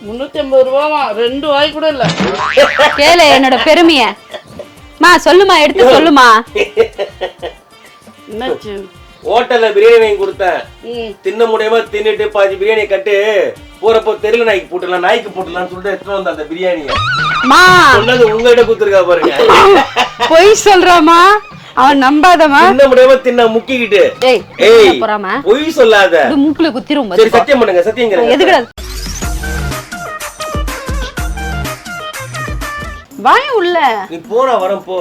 முன்னூத்தி ஐம்பது ரூபாவா ரெண்டு வாய் கூட இல்ல. கேளு என்னோட பெருமைய. மா சொல்லுமா எடுத்து சொல்லுமா. என்னாச்சு? ஹோட்டல்ல பிரியாணி வாங்கி கொடுத்தேன். ம். தின்ன முடியாம தின்னுட்டு பாதி பிரியாணி கட்டு போறப்போ தெருல நாய்க்கு போட்டுலாம் நாய்க்கு போட்டுலாம்னு சொல்லிட்டு எடுத்துட்டு வந்த அந்த பிரியாணியை. சொன்னது உங்ககிட்ட குத்துருக்கா பாருங்க. பொய் சொல்றாமா? அவன் நம்பாதமா தின்ன முடியாம தின்ன முக்கிக்கிட்டு. ஏய் ஏய் போறாம. பொய் சொல்லாத. மூக்குல குத்திரும் சரி சத்தியம் பண்ணுங்க சத்தியம் கேளுங்க. வாய உள்ள. நீ போனா வரேன் போ.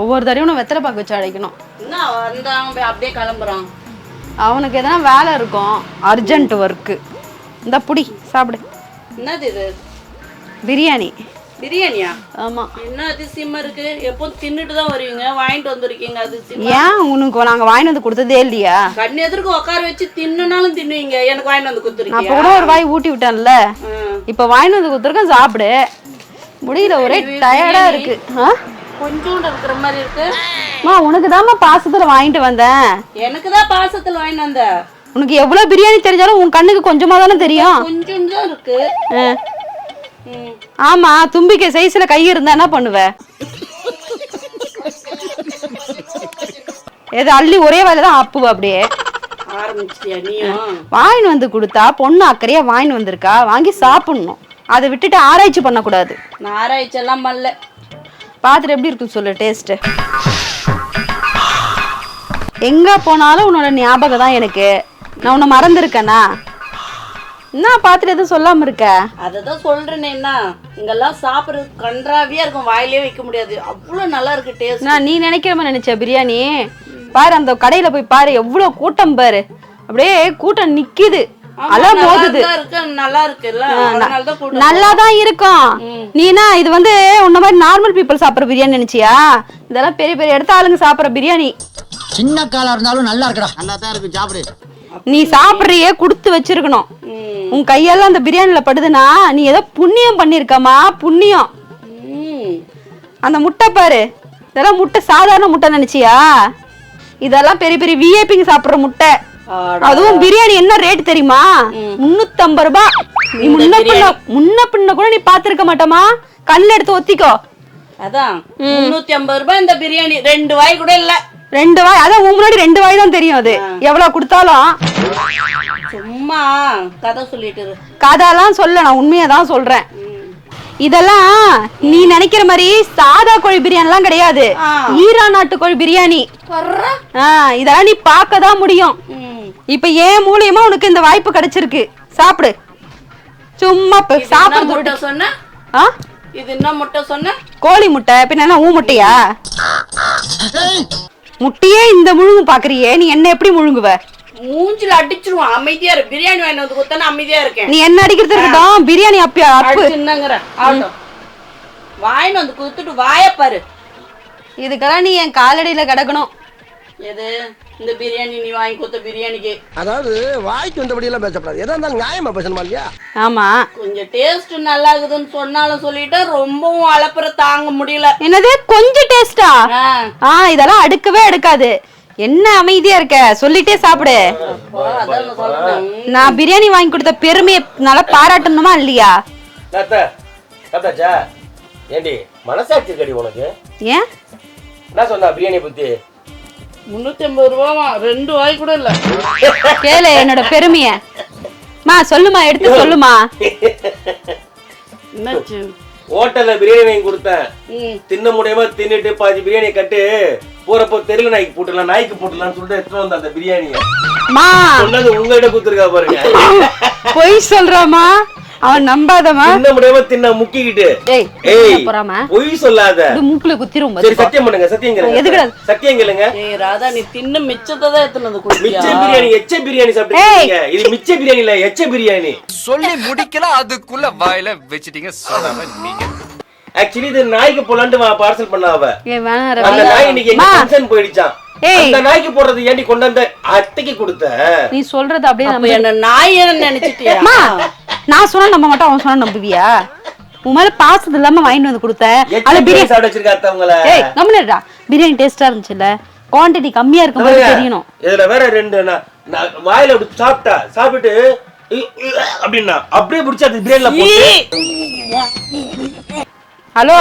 ஒவ்வொரு தடவையும் நான் வெத்தலை பாக்கு வச்சு அடைக்கணும். என்ன வந்தான் போய் அப்படியே கிளம்புறான்? அவனுக்கு எதனா வேலை இருக்கும். அர்ஜென்ட் ஒர்க்கு இந்த புடி சாப்பிடு. என்னது இது? பிரியாணி. பிரியாணியா? ஆமா. என்ன அதிசயமா இருக்கு? எப்போ தின்னுட்டு தான் வருவீங்க? வாங்கிட்டு வந்திருக்கீங்க அதிசயமா? ஏன் உனக்கு நாங்க வாங்கிட்டு வந்து கொடுத்ததே இல்லையா? கண் எதிர்க்கு உட்கார வச்சு தின்னுனாலும் தின்னுவீங்க. எனக்கு வாங்கிட்டு வந்து அப்ப கொடுத்துருக்கீங்க கூட ஒரு வாய் ஊட்டி விட்டேன்ல. இப்ப வாங்கிட்டு வந்து கொடுத்துருக்கேன் சாப்பிடு. முடியல ஒரே டயர்டா இருக்கு? கொஞ்சோண்டு இருக்கிற மாதிரி இருக்கு. அம்மா உனக்கு தாம்மா பாசத்துல வாங்கிட்டு வந்தேன். எனக்கு தான் பாசத்துல வாங்கிட்டு வந்த. உனக்கு எவ்வளவு பிரியாணி தெரிஞ்சாலும் உன் கண்ணுக்கு கொஞ்சமா தானே தெரியும். கொஞ்சோண்டு தான் இருக்கு. ம். ஆமா தும்பிக்கை சைஸ்ல கை இருந்தா என்ன பண்ணுவ? எது அள்ளி ஒரே வேலை தான் அப்புவ அப்படியே வாங்கின்னு வந்து கொடுத்தா பொண்ணு அக்கறையா வாங்கின்னு வந்திருக்கா வாங்கி சாப்பிடணும். அதை விட்டுட்டு ஆராய்ச்சி பண்ணக்கூடாது. நான் ஆராய்ச்சி எல்லாம் பண்ணல. பார்த்துட்டு எப்படி இருக்குன்னு சொல்லு டேஸ்ட் எங்க போனாலும் உன்னோட ஞாபகம் தான் எனக்கு. நான் உன்னை மறந்துருக்கேனா? என்ன பார்த்துட்டு எதுவும் சொல்லாம இருக்க? அததான் சொல்றேனே என்ன? இங்கெல்லாம் சாப்பிடுறது கன்றாவியா இருக்கும் வாயிலே வைக்க முடியாது. அவ்வளவு நல்லா இருக்கு டேஸ்ட் நான் நீ நினைக்கிற மாதிரி நினைச்ச பிரியாணி. பாரு அந்த கடையில போய் பாரு எவ்வளவு கூட்டம் பாரு. அப்படியே கூட்டம் நிக்குது. அல மோதுது. இருக்கு நல்லா இருக்குல்ல. நல்லா தான் இருக்கும். நீனா இது வந்து உன்ன மாதிரி நார்மல் பீப்புள் சாப்பிடுற பிரியாணி நினைச்சியா? இதெல்லாம் பெரிய பெரிய இடத்த ஆளுங்க சாப்பிடுற பிரியாணி. சின்ன காலா இருந்தாலும் நல்லா இருக்குடா. நல்லா தான் இருக்கு சாப்பிடு. நீ சாப்பிடுறியே கொடுத்து வச்சிருக்கணும். உன் கையெல்லாம் அந்த பிரியாணில படுதுன்னா நீ ஏதோ புண்ணியம் பண்ணிருக்கமா புண்ணியம். அந்த முட்டை பாரு. இதெல்லாம் முட்டை சாதாரண முட்டை நினைச்சியா? இதெல்லாம் பெரிய பெரிய விஐபிங்க சாப்பிடுற முட்டை. அதுவும் பிரியாணி என்ன ரேட் தெரியுமா? முன்னூத்தம்பது ரூபாய் நீ முன்ன பின்ன முன்ன பின்ன கூட நீ பாத்திருக்க மாட்டோமா கல்ல எடுத்து ஒத்திக்கோ. அதான். முன்னூத்தி ஐம்பது ரூபாய் இந்த பிரியாணி. ரெண்டு வாய் கூட இல்ல. ரெண்டு வாய் அதான் உன் முன்னாடி ரெண்டு வாய் தான் தெரியும் அது. எவ்வளவு கொடுத்தாலும். சும்மா கதை சொல்லிட்டு இரு. கதையெல்லாம் சொல்ல நான் உண்மையை தான் சொல்றேன். இதெல்லாம் நீ நினைக்கிற மாதிரி சாதா கோழி பிரியாணிலாம் கிடையாது. ஆ. ஈரா நாட்டு கோழி பிரியாணி. இதெல்லாம் நீ பார்க்க தான் முடியும். இப்ப ஏன் மூலியமா உனக்கு இந்த வாய்ப்பு கிடைச்சிருக்கு. சாப்பிடு. சும்மா சாப்பிடுறது முட்டை சொன்ன? ஆ? இது என்ன முட்டை சொன்ன? கோழி முட்டை. பின்ன என்ன ஊ முட்டையா? முட்டையே இந்த முழுங்கு பாக்குறியே. நீ என்ன எப்படி முழுங்குவ? மூஞ்சில அடிச்சிருவான் அமைதியா இரு. பிரியாணி வாங்கிட்டு வந்து கொடுத்தா அமைதியா இருக்கேன். நீ என்ன அடிக்கிறது இருக்கட்டும். பிரியாணி அப்பயா அப்பு. அடிச்சுன்னாங்கற ஆட்டம் வாங்கிட்டு வந்து கொடுத்துட்டு வாய பாரு. இதுக்கெல்லாம் நீ என் காலடியில கிடக்கணும். எது? இந்த பிரியாணி நீ வாங்கி கொடுத்த பிரியாணிக்கு. அதாவது வாய்க்கு வந்தபடி எல்லாம் பேசப்படாது. எதா இருந்தாலும் நியாயமா பேசணுமா இல்லையா? ஆமா. கொஞ்சம் டேஸ்ட் நல்லா இருக்குதுன்னு சொன்னாலும் சொல்லிட்டு ரொம்பவும் அலப்புற தாங்க முடியல. என்னது? கொஞ்சம் டேஸ்டா ஆ, இதெல்லாம் அடுக்கவே அடுக்காது. என்ன அமைதியா இருக்க? சொல்லிட்டே சாப்பிடு. அப்போ அதான் நான் பிரியாணி வாங்கி கொடுத்த பெருமையை நல்லா பாராட்டணுமா இல்லையா? ஏண்டி மனசாட்சி உனக்கு? ஏன்? என்ன சொன்னா பிரியாணி பத்தி? முன்னூத்தி ஐம்பது ரூபாவா? ரெண்டு வாய் கூட இல்ல. கேளு என்னோட பெருமைய. மா சொல்லுமா எடுத்து சொல்லுமா. என்னாச்சு? ஹோட்டல்ல பிரியாணி வாங்கி கொடுத்தேன். ம். தின்ன முடியாம தின்னுட்டு பாதி பிரியாணி கட்டு போறப்போ தெருல நாய்க்கு போட்டுலாம் நாய்க்கு போட்டுலாம்னு சொல்லிட்டு எடுத்துட்டு வந்த அந்த பிரியாணியை. மா. சொன்னது உங்ககிட்ட குத்துருக்கா பாருங்க. பொய் சொல்றாமா? அவன் நம்பாதமா தின்ன முடியாம தின்ன முக்கிக்கிட்டு. ஏய் போறாம? பொய் சொல்லாத. இது மூக்குல குத்திரும் சரி சத்தியம் பண்ணுங்க சத்தியம் கேளுங்க. எதுக்குடா? சத்தியம் கேளுங்க. ஏய் ராதா நீ தின்னு மிச்சத்தை தான் எடுத்துன்னு வந்து குடிச்சியா மிச்ச பிரியாணி எச்ச பிரியாணி சாப்பிட்டீங்க இது மிச்ச பிரியாணி இல்ல எச்ச பிரியாணி. சொல்லி முடிக்கல அதுக்குள்ள வாயில வச்சிட்டீங்க சொல்லாம நீங்க. ஆக்சுவலி இது நாய்க்கு போலான்ட்டு பார்சல் பண்ண அவ. அந்த. நாய் இன்னைக்கு எங்க ஃபங்க்ஷன் போயிடுச்சான். அந்த நாய்க்கு போடுறது ஏண்டி கொண்டு வந்த அத்தைக்கு கொடுத்த? நீ சொல்றது அப்படியே அப்ப நம்பு. என்ன நாய் நினைச்சிட்டியா? அம்மா நான் சொன்னா நம்ப மாட்டேன் அவன் சொன்னா நம்புவியா? உன் மேல பாசத்து இல்லாம வாங்கிட்டு வந்து கொடுத்த எச்ச அது பிரியாணி ஏய் கம்முனுடா பிரியாணி டேஸ்டா இருந்துச்சுல்ல? குவாண்டிட்டி கம்மியா இருக்கும்போது தெரியணும். இதுல வேற ரெண்டு வாயில அப்படி சாப்பிட்டா சாப்பிட்டு அப்படின்னா அப்படியே பிடிச்சி அது பிரியாணில போட்டு. ஹலோ?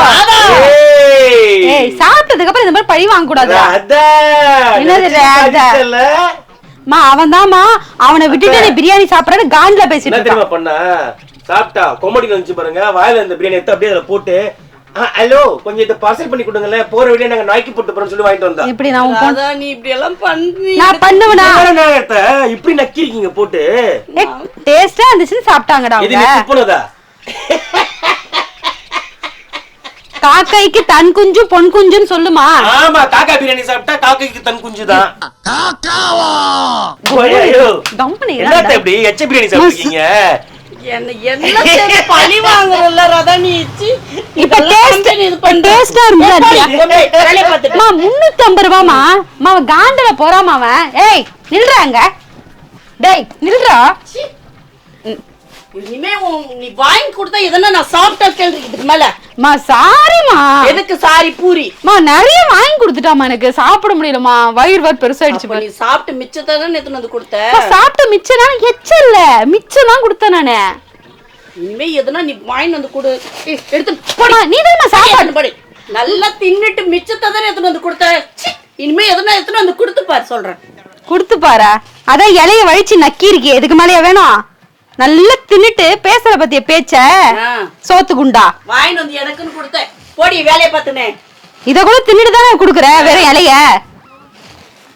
ஏய். சாப்பிட்டதுக்கு அப்புறம் இந்த மாதிரி பழி வாங்க கூடாது ராதா. என்னது? மா அவன் தாமா அவனை விட்டுட்டு நீ பிரியாணி சாப்பிடறான்னு காண்ட்ல பேசிட்டு தெரியுமா பண்ணா? சாப்பிட்டா கொமடி வந்துச்சு பாருங்க. வாயில இந்த பிரியாணி எடுத்து அப்படியே அதுல போட்டு ஹலோ கொஞ்சம் இதை பார்சல் பண்ணி கொடுங்களேன். போற வழியா நாங்க நாய்க்கு போட்டு போறோம்னு சொல்லி வாங்கிட்டு வந்தா. இப்படி நான் நீ இப்படி எல்லாம் பண்ணி நான் பண்ணுவனா? அத்தை, இப்படி நக்கிருக்கீங்க போட்டு. டேஸ்டா இருந்துச்சுன்னு சாப்பிட்டாங்கடா இது அவங்க. நீ காக்கைக்கு தன் குஞ்சு பொன் குஞ்சுன்னு சொல்லுமா? ஆமா காக்கா பிரியாணி சாப்பிட்டா காக்கைக்கு தன் குஞ்சுதான் ஐயோ. கம்பெனி என்னத்த இப்படி எச்ச பிரியாணி சாப்பிட்டீங்க என்ன பழி வாங்குறல்ல இப்ப டேஸ்ட் இது பண்ண டேஸ்டா இருந்தா மா ரூபாமா மா காண்டல போறாமா அவன். ஏய் நில்றாங்க டேய் நில்றா. இனிமே நீ வாங்கி கொடுத்தா எதனா நான் சாப்பிட்டா கேள்வி இதுக்கு மேல. மா சாரிமா எதுக்கு சாரி பூரி? மா நிறைய வாங்கி கொடுத்துட்டாமா எனக்கு. சாப்பிட முடியலமா வயிறு வர பெருசாயிடுச்சு நீ சாப்பிட்டு மிச்சத்தை தான் எடுத்துன்னு வந்து கொடுத்த? சாப்பிட்ட மிச்சம் நான் எச்சல்ல. மிச்சம் தான் கொடுத்தேன் நானு. இனிமே எதுனா நீ வாங்கி வந்து கொடு. எடுத்து போடா நீ தான் சாப்பாடு. படி. நல்லா தின்னுட்டு மிச்சத்தை தானே எடுத்துன்னு வந்து கொடுத்த? இனிமே எதுனா எடுத்துன்னு வந்து கொடுத்து பாரு சொல்றேன். கொடுத்து பாரு. அதான் இலைய வழிச்சு நக்கி இருக்கே எதுக்கு மேலயா வேணும்? நல்லா தின்னுட்டு பேசுற பத்திய பேச்ச? ஆ. சோத்து குண்டா. வாங்கிட்டு வந்து எனக்குன்னு கொடுத்த போடி வேலையை பார்த்துனே இத கூட தின்னுட்டு தானே குடுக்குற வேற இலைய?